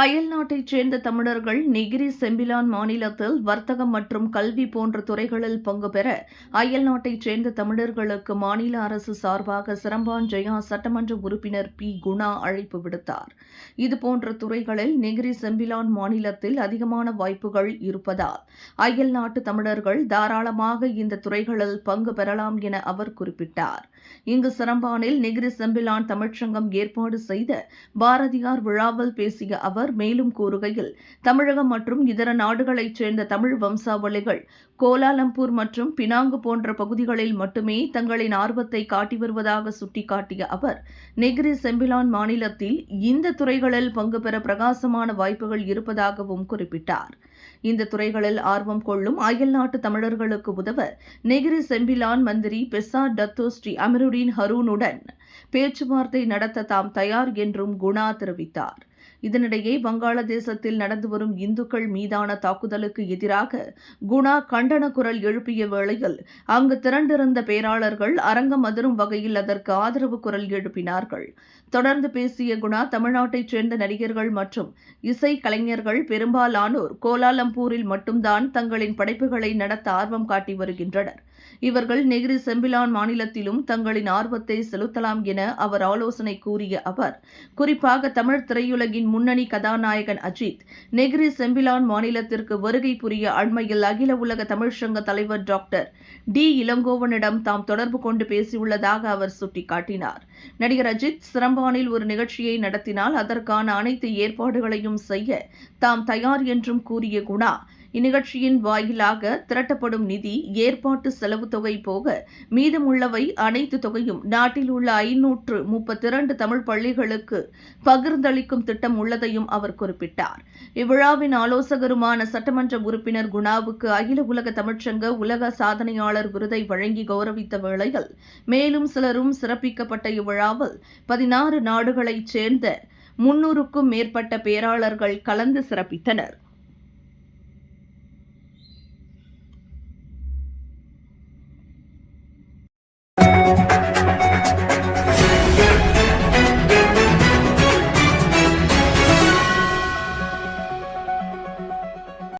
அயல் நாட்டைச் சேர்ந்த தமிழர்கள் நெகிரி செம்பிலான் மாநிலத்தில் வர்த்தகம் மற்றும் கல்வி போன்ற துறைகளில் பங்கு பெற அயல் நாட்டைச் சேர்ந்த தமிழர்களுக்கு மாநில அரசு சார்பாக சிரம்பான் ஜெயா சட்டமன்ற உறுப்பினர் பி. குணா அழைப்பு விடுத்தார். இதுபோன்ற துறைகளில் நெகிரி செம்பிலான் மாநிலத்தில் அதிகமான வாய்ப்புகள் இருப்பதால் அயல் நாட்டு தமிழர்கள் தாராளமாக இந்த துறைகளில் பங்கு பெறலாம் என அவர் குறிப்பிட்டார். இங்கு சிரம்பானில் நெகிரி செம்பிலான் தமிழ்ச்சங்கம் ஏற்பாடு செய்த பாரதியார் விழாவில் பேசிய அவர் அவர் மேலும் கூறுகையில் தமிழகம் மற்றும் இதர நாடுகளைச் சேர்ந்த தமிழ் வம்சாவளிகள் கோலாலம்பூர் மற்றும் பினாங்கு போன்ற பகுதிகளில் மட்டுமே தங்களின் ஆர்வத்தை காட்டி வருவதாக சுட்டிக்காட்டிய அவர் நெகிரி செம்பிலான் மாநிலத்தில் இந்த துறைகளில் பங்கு பெற பிரகாசமான வாய்ப்புகள் இருப்பதாகவும் குறிப்பிட்டார். இந்த துறைகளில் ஆர்வம் கொள்ளும் அயல் நாட்டு தமிழர்களுக்கு உதவ நெகிரி செம்பிலான் மந்திரி பெசா டத்தோ ஸ்ரீ அமருடீன் ஹரூனுடன் பேச்சுவார்த்தை நடத்த தாம் தயார் என்றும் குணா தெரிவித்தார். இதனிடையே வங்காளதேசத்தில் நடந்து வரும் இந்துக்கள் மீதான தாக்குதலுக்கு எதிராக குணா கண்டன குரல் எழுப்பிய வேளையில் அங்கு திரண்டிருந்த பேராளர்கள் அரங்கம் அதிரும் வகையில் அதற்கு ஆதரவு குரல் எழுப்பினார்கள். தொடர்ந்து பேசிய குணா தமிழ்நாட்டைச் சேர்ந்த நடிகர்கள் மற்றும் இசை கலைஞர்கள் பெரும்பாலானோர் கோலாலம்பூரில் மட்டும்தான் தங்களின் படைப்புகளை நடத்த ஆர்வம் காட்டி வருகின்றனர். இவர்கள் நெகிரி செம்பிலான் மாநிலத்திலும் தங்களின் ஆர்வத்தை செலுத்தலாம் என அவர் ஆலோசனை கூறிய அவர். குறிப்பாக தமிழ் திரையுலகின் முன்னணி கதாநாயகன் அஜித் நெகிரி செம்பிலான் மாநிலத்திற்கு வருகை புரிய அண்மையில் அகில உலக தமிழ்ச்சங்க தலைவர் டாக்டர் டி. இளங்கோவனிடம் தாம் தொடர்பு கொண்டு பேசியுள்ளதாக அவர் சுட்டிக்காட்டினார். நடிகர் அஜித் சிரம்பானில் ஒரு நிகழ்ச்சியை நடத்தினால் அதற்கான அனைத்து ஏற்பாடுகளையும் செய்ய தாம் தயார் என்றும் கூறிய குணா இந்நிகழ்ச்சியின் வாயிலாக திரட்டப்படும் நிதி ஏற்பாட்டு செலவு தொகை போக மீதமுள்ளவை அனைத்து தொகையும் நாட்டில் உள்ள ஐநூற்று முப்பத்தி இரண்டு தமிழ் பள்ளிகளுக்கு பகிர்ந்தளிக்கும் திட்டம் உள்ளதையும் அவர் குறிப்பிட்டார். இவ்விழாவின் ஆலோசகருமான சட்டமன்ற உறுப்பினர் குணாவுக்கு அகில உலக தமிழ்ச்சங்க உலக சாதனையாளர் விருதை வழங்கி கௌரவித்த வேளையில் மேலும் சிலரும் சிறப்பிக்கப்பட்ட இவ்விழாவில் பதினாறு நாடுகளைச் சேர்ந்த முன்னூறுக்கும் மேற்பட்ட பேராளர்கள் கலந்து சிறப்பித்தனர்.